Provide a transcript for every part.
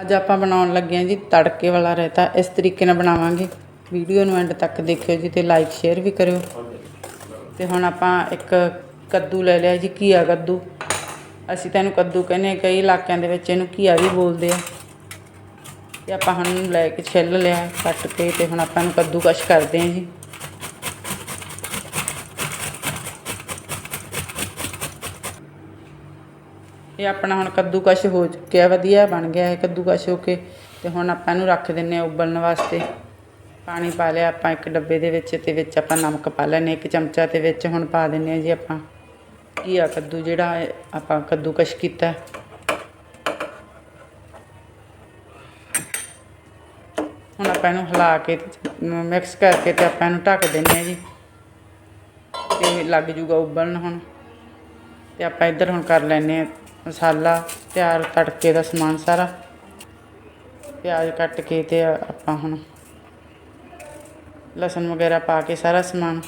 ਅੱਜ ਆਪਾਂ ਬਣਾਉਣ ਲੱਗੇ ਹਾਂ ਜੀ ਤੜਕੇ ਵਾਲਾ ਰਾਇਤਾ। ਇਸ ਤਰੀਕੇ ਨਾਲ ਬਣਾਵਾਂਗੇ। ਵੀਡੀਓ ਨੂੰ ਐਂਡ ਤੱਕ ਦੇਖਿਓ ਜੀ ਤੇ ਲਾਈਕ ਸ਼ੇਅਰ ਵੀ ਕਰਿਓ। ਤੇ ਹੁਣ ਆਪਾਂ ਇੱਕ ਕੱਦੂ ਲੈ ਲਿਆ ਜੀ, ਘੀਆ ਕੱਦੂ। ਅਸੀਂ ਤਾਂ ਇਹਨੂੰ ਕੱਦੂ ਕਹਿੰਦੇ ਹਾਂ, ਕਈ ਇਲਾਕਿਆਂ ਦੇ ਵਿੱਚ ਇਹਨੂੰ ਘੀਆ ਵੀ ਬੋਲਦੇ ਆ। ਤੇ ਆਪਾਂ ਹੁਣ ਲੈ ਕੇ ਛਿੱਲ ਲਿਆ, ਕੱਟ ਕੇ ਤੇ ਹੁਣ ਆਪਾਂ ਇਹਨੂੰ ਕੱਦੂ ਕਸ਼ ਕਰਦੇ ਹਾਂ ਜੀ। ਇਹ ਆਪਣਾ ਹੁਣ ਕੱਦੂਕਸ਼ ਹੋ ਚੁੱਕਿਆ ਵਧੀਆ ਬਣ ਗਿਆ ਹੈ ਕੱਦੂਕਸ਼ ਹੋ ਕੇ। ਤੇ ਹੁਣ ਆਪਾਂ ਇਹਨੂੰ ਰੱਖ ਦਿੰਨੇ ਆ ਉਬਲਣ ਵਾਸਤੇ। ਪਾਣੀ ਪਾ ਲਿਆ ਆਪਾਂ ਇੱਕ ਡੱਬੇ ਦੇ ਵਿੱਚ ਤੇ ਵਿੱਚ ਆਪਾਂ ਨਮਕ ਪਾ ਲੈਨੇ ਇੱਕ ਚਮਚਾ ਤੇ ਵਿੱਚ ਹੁਣ ਪਾ ਦਿੰਨੇ ਆ ਜੀ ਆਪਾਂ। ਘੀਆ ਕੱਦੂ ਜਿਹੜਾ ਹੈ ਆਪਾਂ ਕੱਦੂਕਸ਼ ਕੀਤਾ। ਹੁਣ ਆਪਾਂ ਇਹਨੂੰ ਹਿਲਾ ਕੇ ਮਿਕਸ ਕਰਕੇ ਤੇ ਆਪਾਂ ਇਹਨੂੰ ਢੱਕ ਦਿੰਨੇ ਆ ਜੀ। ਤੇ ਲੱਗ ਜੂਗਾ ਉਬਲਣ ਹੁਣ। ਤੇ ਆਪਾਂ ਇੱਧਰ ਹੁਣ ਕਰ ਲੈਨੇ ਆ ਮਸਾਲਾ ਤਿਆਰ ਤੜਕੇ ਦਾ ਸਮਾਨ ਸਾਰਾ। ਪਿਆਜ਼ ਕੱਟ ਕੇ ਤੇ ਆਪਾਂ ਹੁਣ ਲਸਣ ਵਗੈਰਾ ਪਾ ਕੇ ਸਾਰਾ ਸਮਾਨ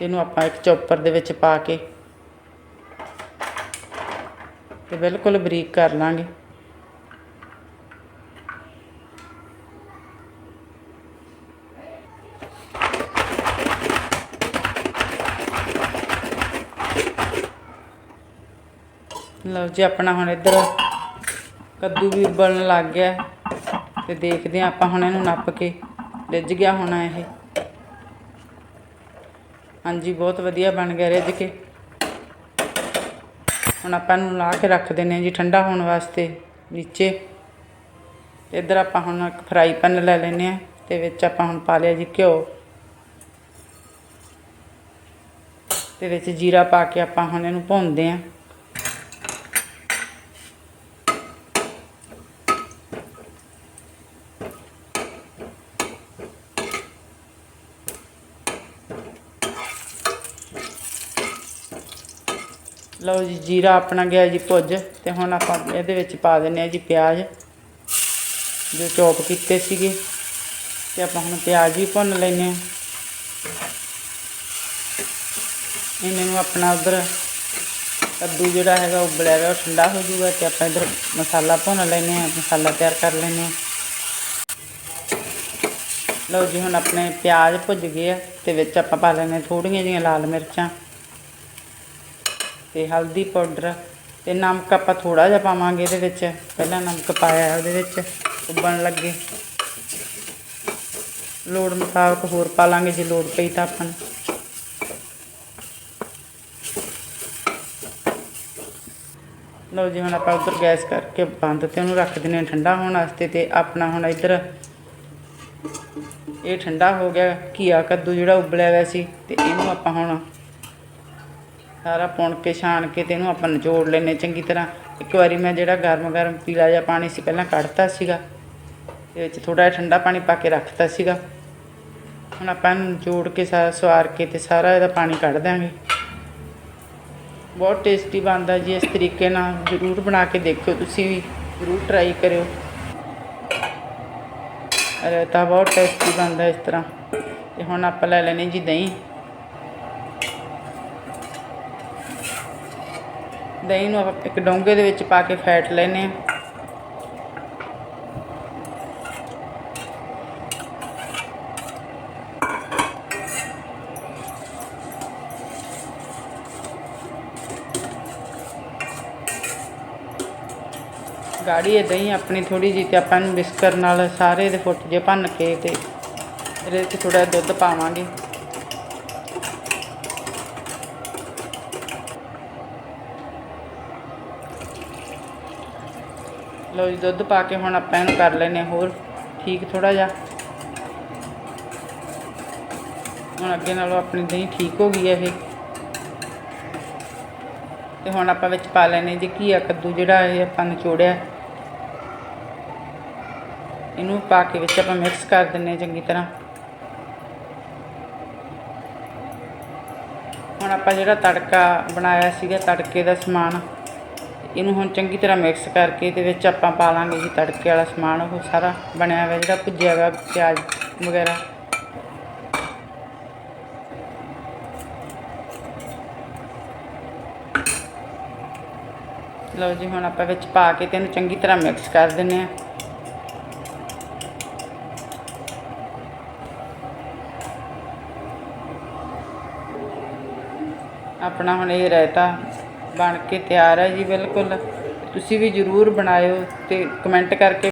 ਇਹਨੂੰ ਆਪਾਂ ਇੱਕ ਚੌਪਰ ਦੇ ਵਿੱਚ ਪਾ ਕੇ ਤੇ ਬਿਲਕੁਲ ਬਰੀਕ ਕਰ ਲਾਂਗੇ। ਲਓ ਜੀ, ਆਪਣਾ ਹੁਣ ਇੱਧਰ ਕੱਦੂ ਵੀ ਉਬਲਣ ਲੱਗ ਗਿਆ ਤੇ ਦੇਖਦੇ ਹਾਂ ਆਪਾਂ ਹੁਣ ਇਹਨੂੰ ਨੱਪ ਕੇ ਰਿੱਝ ਗਿਆ ਹੋਣਾ ਇਹ। ਹਾਂਜੀ, ਬਹੁਤ ਵਧੀਆ ਬਣ ਗਿਆ ਰਿੱਝ ਕੇ। ਹੁਣ ਆਪਾਂ ਇਹਨੂੰ ਲਾ ਕੇ ਰੱਖ ਦਿੰਨੇ ਹਾਂ ਜੀ, ਠੰਡਾ ਹੋਣ ਵਾਸਤੇ ਨੀਚੇ। ਤੇ ਇੱਧਰ ਆਪਾਂ ਹੁਣ ਇੱਕ ਫਰਾਈ ਪੈਨ ਲੈ ਲੈਨੇ ਆ ਤੇ ਵਿੱਚ ਆਪਾਂ ਹੁਣ ਪਾ ਲਿਆ ਜੀ ਘਿਓ। ਤੇ ਵਿੱਚ ਜੀਰਾ ਪਾ ਕੇ ਆਪਾਂ ਹੁਣ ਇਹਨੂੰ ਭੁੰਨਦੇ ਆਂ ਲਓ ਜੀ, ਜੀਰਾ ਆਪਣਾ ਗਿਆ ਜੀ ਭੁੱਜ ਤੇ ਹੁਣ ਆਪਾਂ ਇਹਦੇ ਵਿੱਚ ਪਾ ਦਿੰਨੇ ਆ ਜੀ ਪਿਆਜ਼, ਜੋ ਚੌਪ ਕੀਤੇ ਸੀਗੇ। ਤੇ ਆਪਾਂ ਹੁਣ ਪਿਆਜ਼ ਵੀ ਭੁੰਨ ਲੈਨੇ ਆ ਇਹਨਾਂ ਨੂੰ ਆਪਣਾ ਉਧਰ ਕੱਦੂ ਜਿਹੜਾ ਹੈਗਾ ਉਬਲਿਆ ਹੋਇਆ, ਉਹ ਠੰਡਾ ਹੋ ਜਾਊਗਾ ਤੇ ਆਪਾਂ ਇਧਰ ਮਸਾਲਾ ਭੁੰਨ ਲੈਨੇ ਆ ਮਸਾਲਾ ਤਿਆਰ ਕਰ ਲੈਨੇ ਆ ਲਓ ਜੀ, ਹੁਣ ਆਪਣੇ ਪਿਆਜ਼ ਭੁੱਜ ਗਏ ਆ, ਤੇ ਵਿੱਚ ਆਪਾਂ ਪਾ ਲੈਨੇ ਥੋੜੀਆਂ ਜਿਹੀਆਂ ਲਾਲ ਮਿਰਚਾਂ। ਤੇ ਹਲਦੀ ਪਾਊਡਰ ਤੇ ਨਮਕ ਆਪਾਂ ਥੋੜਾ ਜਿਹਾ ਪਾਵਾਂਗੇ ਇਹਦੇ ਵਿੱਚ। ਪਹਿਲਾਂ ਨਮਕ ਪਾਇਆ ਉਹਦੇ ਵਿੱਚ, ਉਬਲਣ ਲੱਗੇ। ਲੋੜ ਮੁਤਾਬਕ ਹੋਰ ਪਾ ਲਾਂਗੇ, ਜੇ ਲੋੜ ਪਈ ਤਾਂ ਆਪਾਂ ਨੂੰ। ਲਓ ਜੀ, ਹੁਣ ਆਪਾਂ ਉਧਰ ਗੈਸ ਕਰਕੇ ਬੰਦ ਤੇ ਉਹਨੂੰ ਰੱਖ ਦਿੰਨੇ ਹਾਂ ਠੰਡਾ ਹੋਣ ਵਾਸਤੇ ਤੇ ਆਪਣਾ ਹੁਣ ਇੱਧਰ ਇਹ ਠੰਡਾ ਹੋ ਗਿਆ ਘੀਆ ਕੱਦੂ ਜਿਹੜਾ ਉਬਲਿਆ ਹੋਇਆ ਸੀ ਤੇ ਇਹਨੂੰ ਆਪਾਂ ਹੁਣ ਸਾਰਾ ਪੁਣ ਕੇ, ਛਾਣ ਕੇ ਤੇ ਇਹਨੂੰ ਆਪਾਂ ਨਿਚੋੜ ਲੈਨੇ ਚੰਗੀ ਤਰ੍ਹਾਂ। ਇੱਕ ਵਾਰੀ ਮੈਂ ਜਿਹੜਾ ਗਰਮ ਗਰਮ ਪੀਲਾ ਜਿਹਾ ਪਾਣੀ ਸੀ, ਪਹਿਲਾਂ ਕੱਢਤਾ ਸੀਗਾ। ਤੇ ਵਿੱਚ ਥੋੜਾ ਜਿਹਾ ਠੰਡਾ ਪਾਣੀ ਪਾ ਕੇ ਰੱਖਤਾ ਸੀਗਾ। ਹੁਣ ਆਪਾਂ ਇਹਨੂੰ ਨਿਚੋੜ ਕੇ ਸਾਰਾ ਸਵਾਰ ਕੇ ਤੇ ਸਾਰਾ ਇਹਦਾ ਪਾਣੀ ਕੱਢ ਦਾਂਗੇ ਬਹੁਤ ਟੇਸਟੀ ਬਣਦਾ ਜੀ, ਇਸ ਤਰੀਕੇ ਨਾਲ। ਜ਼ਰੂਰ ਬਣਾ ਕੇ ਦੇਖਿਓ, ਤੁਸੀਂ ਵੀ ਜ਼ਰੂਰ ਟਰਾਈ ਕਰਿਓ। ਰਾਇਤਾ ਬਹੁਤ ਟੇਸਟੀ ਬਣਦਾ ਇਸ ਤਰ੍ਹਾਂ। ਤੇ ਹੁਣ ਆਪਾਂ ਲੈ ਲੈਣੇ ਜੀ ਦਹੀਂ। ਦਹੀਂ ਨੂੰ ਆਪਾਂ ਇੱਕ ਡੋਂਗੇ ਦੇ ਵਿੱਚ ਪਾ ਕੇ ਫੈਟ ਲੈਨੇ ਆ ਗਾੜੀ ਹੈ ਦਹੀਂ ਆਪਣੀ ਥੋੜੀ ਜਿਹੀ ਤੇ ਆਪਾਂ ਨੂੰ ਬਿਸਕਰ ਨਾਲ ਸਾਰੇ ਦੇ ਫੁੱਟ ਜੇ ਭੰਨ ਕੇ ਤੇ ਇਹਦੇ ਵਿੱਚ ਥੋੜਾ ਦੁੱਧ ਪਾਵਾਂਗੇ। ਲਓ ਜੀ, ਦੁੱਧ ਪਾ ਕੇ ਹੁਣ ਆਪਾਂ ਇਹਨੂੰ ਕਰ ਲੈਨੇ ਹੋਰ। ਠੀਕ ਥੋੜਾ ਜਿਹਾ। ਹੁਣ ਅੱਗੇ ਨਾਲੋਂ ਆਪਣੀ ਦਹੀਂ ਠੀਕ ਹੋ ਗਈ ਹੈ ਇਹ। ਤੇ ਹੁਣ ਆਪਾਂ ਵਿੱਚ ਪਾ ਲੈਨੇ ਜੀ ਘੀਆ ਕੱਦੂ ਜਿਹੜਾ ਇਹ ਆਪਾਂ ਨਿਚੋੜਿਆ ਇਹਨੂੰ ਪਾ ਕੇ ਵਿੱਚ ਆਪਾਂ ਮਿਕਸ ਕਰ ਦਿੰਨੇ ਚੰਗੀ ਤਰ੍ਹਾਂ। ਹੁਣ ਆਪਾਂ ਜਿਹੜਾ ਤੜਕਾ ਬਣਾਇਆ ਸੀਗਾ, ਤੜਕੇ ਦਾ ਸਮਾਨ ਇਹਨੂੰ ਹੁਣ ਚੰਗੀ ਤਰ੍ਹਾਂ ਮਿਕਸ ਕਰਕੇ ਇਹਦੇ ਵਿੱਚ ਆਪਾਂ ਪਾ ਲਾਂਗੇ ਜੀ ਤੜਕੇ ਵਾਲਾ ਸਮਾਨ, ਉਹ ਸਾਰਾ ਬਣਿਆ ਹੋਇਆ ਜਿਹੜਾ ਭੁੱਜਿਆ ਹੋਇਆ ਪਿਆਜ਼ ਵਗੈਰਾ। ਲਓ ਜੀ, ਹੁਣ ਆਪਾਂ ਵਿੱਚ ਪਾ ਕੇ ਤੇ ਇਹਨੂੰ ਚੰਗੀ ਤਰ੍ਹਾਂ ਮਿਕਸ ਕਰ ਦਿੰਨੇ ਆ ਆਪਣਾ ਹੁਣ ਇਹ ਰਾਇਤਾ ਬਣ ਕੇ ਤਿਆਰ ਹੈ ਜੀ ਬਿਲਕੁਲ। ਤੁਸੀਂ ਵੀ ਜਰੂਰ ਬਣਾਇਓ ਅਤੇ ਕਮੈਂਟ ਕਰਕੇ